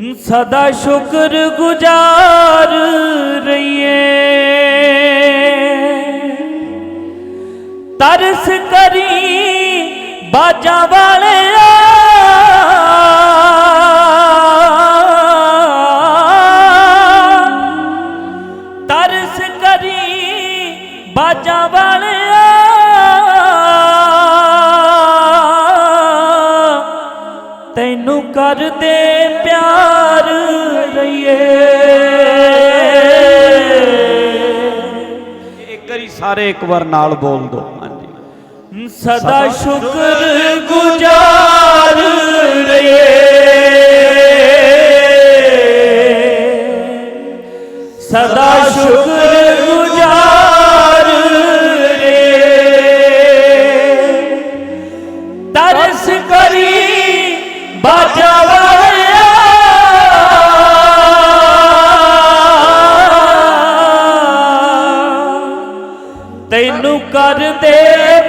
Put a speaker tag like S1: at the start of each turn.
S1: ਸਦਾ ਸ਼ੁਕਰ ਗੁਜ਼ਾਰ ਰਹੀਏ। ਤਰਸ ਕਰੀ ਬਾਜਾ ਵਾਲਿਆ। ਤਰਸ ਕਰੀ ਬਾਜਾ ਵਾਲਿਆ। ਤੈਨੂੰ ਕਰਦੇ ਪਿਆਰ ਰਹੀਏ।
S2: ਇੱਕ ਵਾਰੀ ਸਾਰੇ ਇੱਕ ਵਾਰ ਨਾਲ ਬੋਲ ਦੋ। ਹਾਂਜੀ।
S1: ਸਦਾ ਸ਼ੁਕਰ ਗੁਜ਼ਾਰ ਰਹੀਏ। ਸਦਾ ਸ਼ੁਕਰ ਤੈਨੂੰ ਕਰਦੇ ਪਿਆਰ